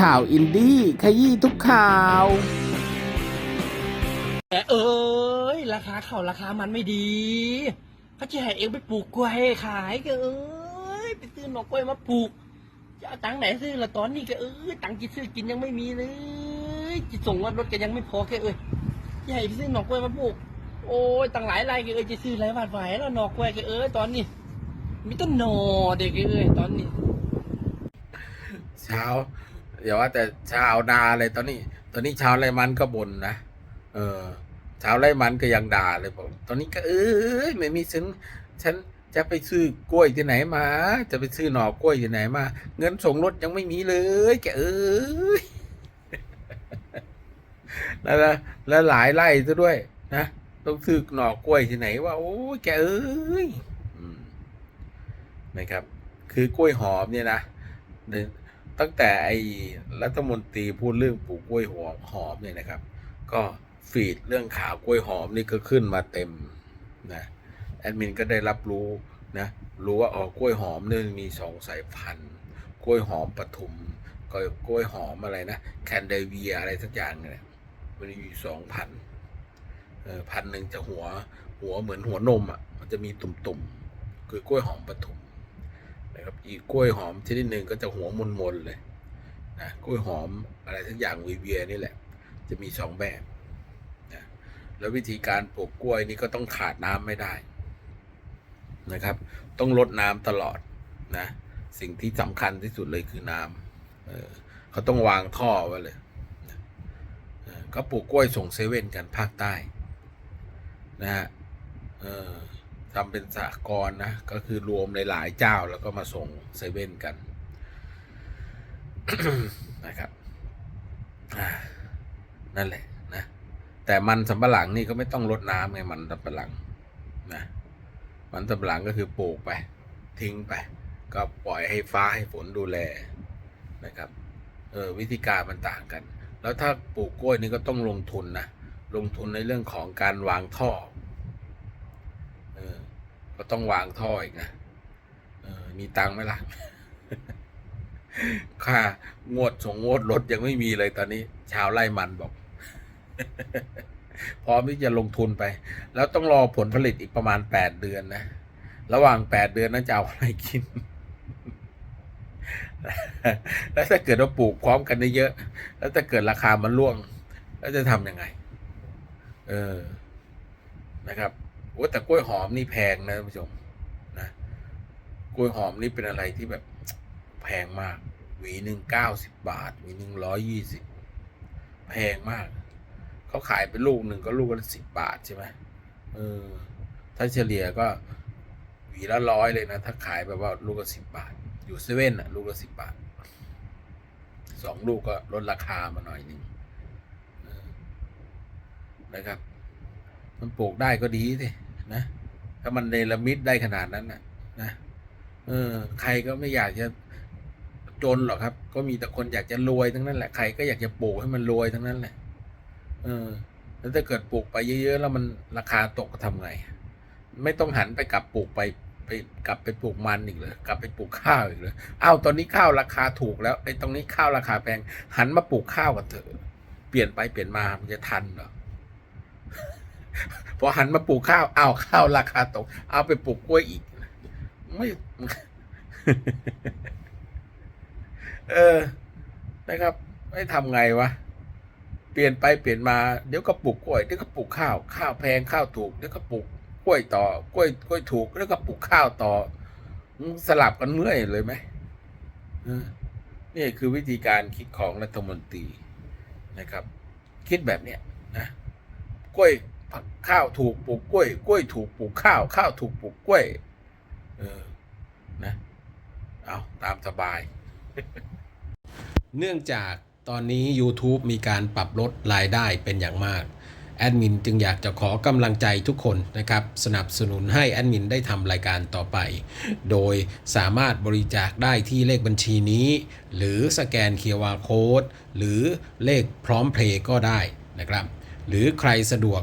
ข่าวอินดี้ขยี้ทุกข่าว แต่เอ้ยราคาเขาราคามันไม่ดีเขาจะให้เองไปปลูกกล้วยขายก็เอ้ยไปซื้อหน่อกล้วยมาปลูก จะเอาตังค์ไหนซื้อละตอนนี้ก็เอ้ยตังค์จะซื้อกินยังไม่มีเลยจะส่งว่ารถก็ยังไม่พอแค่เอ้ยจะให้ไปซื้อหน่อกล้วยมาปลูก โอ้ยตังค์หลายรายก็เอ้ยจะซื้อหลายบาทไหวแล้วหน่อกล้วยก็เอ้ยตอนนี้มีต้นหน่อเด็กเอ้ยตอนนี้เช้า อย่าว่าแต่ชาวนาเลยตอนนี้ ตอนนี้ชาวไร่มันก็บ่นนะเออ ชาวไร่มันก็ยังด่าเลยบอกตอนนี้ก็เอ้ยไม่มีฉันฉันจะไปซื้อกล้วยที่ไหนมา จะไปซื้อหน่อกล้วยที่ไหนมา เงินส่งรถยังไม่มีเลยแกเอ้ยแล้วแล้วหลายไร่ซะด้วย นะต้องซื้อหน่อกล้วยที่ไหนว่าโอ้ยแกเอ้ยนะครับ คือกล้วยหอมเนี่ยนะ ตั้งแต่ไอ้รัฐมนตรีพูดเรื่องปลูกกล้วยหอมหอมเนี่ยนะครับ ก็ฟีดเรื่องข่าวกล้วยหอมนี่ก็ขึ้นมาเต็มนะแอดมินก็ได้รับรู้นะรู้ว่าอ๋อกล้วยหอมเนี่ยมีสองสายพันธุ์กล้วยหอมปทุมก็กล้วยหอมอะไรนะแคนเดเวียอะไรสักอย่างเนี่ยมันมีอยู่สองพันเออพันหนึ่งจะหัวหัวเหมือนหัวนมอะมันจะมีตุ่มๆคือกล้วยหอมปทุม นะครับอีกกล้วยหอมชนิดหนึ่งก็จะหัวมนมนๆเลยนะกล้วยหอมอะไรทั้งอย่างวีเวียนี่แหละ จะมีสองแบบนะแล้ววิธีการปลูกกล้วยนี่ก็ต้องขาดน้ำไม่ได้นะครับ ต้องลดน้ำตลอดนะสิ่งที่สำคัญที่สุดเลยคือน้ำเออเขาต้องวางท่อไว้เลยนะเออก็ปลูกกล้วยส่งเซเว่นกันภาคใต้นะฮะเออ ทำเป็นสหกรณ์นะ ก็คือรวมหลายๆเจ้าแล้วก็มาส่งเซเว่นกันนะครับนั่นแหละนะ แต่มันสำปะหลังนี่ก็ไม่ต้องรดน้ำไงมันสำปะหลังนะมันสำปะหลังก็คือปลูกไป ทิ้งไป ก็ปล่อยให้ฟ้าให้ฝนดูแลนะครับ เออวิธีการมันต่างกัน แล้วถ้าปลูกกล้วยนี่ก็ต้องลงทุนนะลงทุนในเรื่องของการวางท่อ ก็ต้องวางท่ออีกนะออมีตังค์ไหมล่ะ ค่างวดส่งงวดรถยังไม่มีเลยตอนนี้ ชาวไร่มันบอก พร้อมที่จะลงทุนไป แล้วต้องรอผลผลิตอีกประมาณแปดเดือนนะ ระหว่างแปดเดือนนั้นจะเอาอะไรกิน แล้วถ้าเกิดว่าปลูกพร้อมกันเยอะ แล้วถ้าเกิดราคามันร่วง แล้วจะทำยังไง เออ นะครับ โอ้แต่กล้วยหอมนี่แพงนะท่านผู้ชมนะกล้วยหอมนี่เป็นอะไรที่แบบแพงมากหวีหนึ่งเก้าสิบบาทหวีหนึ่งร้อยยี่สิบแพงมาก เขาขายเป็นลูกหนึ่งก็ลูกละสิบบาทใช่ไหมเออถ้าเฉลี่ยก็หวีละร้อยเลยนะ ถ้าขายแบบว่าลูกละสิบบาท อยู่เซเว่นอะลูกละสิบบาทสองลูกก็ลดราคามาหน่อยหนึ่งนะครับ มันปลูกได้ก็ดีสิ นะถ้ามันเนรมิตได้ขนาดนั้นนะนะเออ ใครก็ไม่อยากจะจนหรอกครับ ก็มีแต่คนอยากจะรวยทั้งนั้นแหละใครก็อยากจะปลูกให้มันรวยทั้งนั้นแหละเออ แล้วถ้าเกิดปลูกไปเยอะๆแล้วมันราคาตกก็ทำไง ไม่ต้องหันไปกลับปลูกไปไปกลับไปปลูกมันอีกเลยกลับไปปลูกข้าวอีกเลยอ้าวตอนนี้ข้าวราคาถูกแล้วไอ้ตรงนี้ข้าวราคาแพงหันมาปลูกข้าวกันเถอะเปลี่ยนไปเปลี่ยนมามันจะทันเหรอ พอหันมาปลูกข้าวอ้าวข้าวราคาตก เอาไปปลูกกล้วยอีก ไม่ เออ นะครับ ไม่ทำไงวะ เปลี่ยนไปเปลี่ยนมา เดี๋ยวก็ปลูกกล้วย เดี๋ยวก็ปลูกข้าว ข้าวแพงข้าวถูก เดี๋ยวก็ปลูกกล้วยต่อ กล้วยกล้วยถูก แล้วก็ปลูกข้าวต่อ สลับกันเมื่อยเลยไหมนี่คือวิธีการคิดของรัฐมนตรีนะครับ คิดแบบเนี้ยนะกล้วย ข้าวถูกปลูกกล้วย กล้วยถูกปลูกข้าว ข้าวถูกปลูกกล้วย เออ นะ เอาตามสบาย เนื่องจากตอนนี้ YouTube มีการปรับลดรายได้เป็นอย่างมาก แอดมินจึงอยากจะขอกำลังใจทุกคนนะครับ สนับสนุนให้แอดมินได้ทำรายการต่อไป โดยสามารถบริจาคได้ที่เลขบัญชีนี้ หรือสแกน QR Code หรือเลขพร้อมเพลย์ก็ได้นะครับ หรือใครสะดวก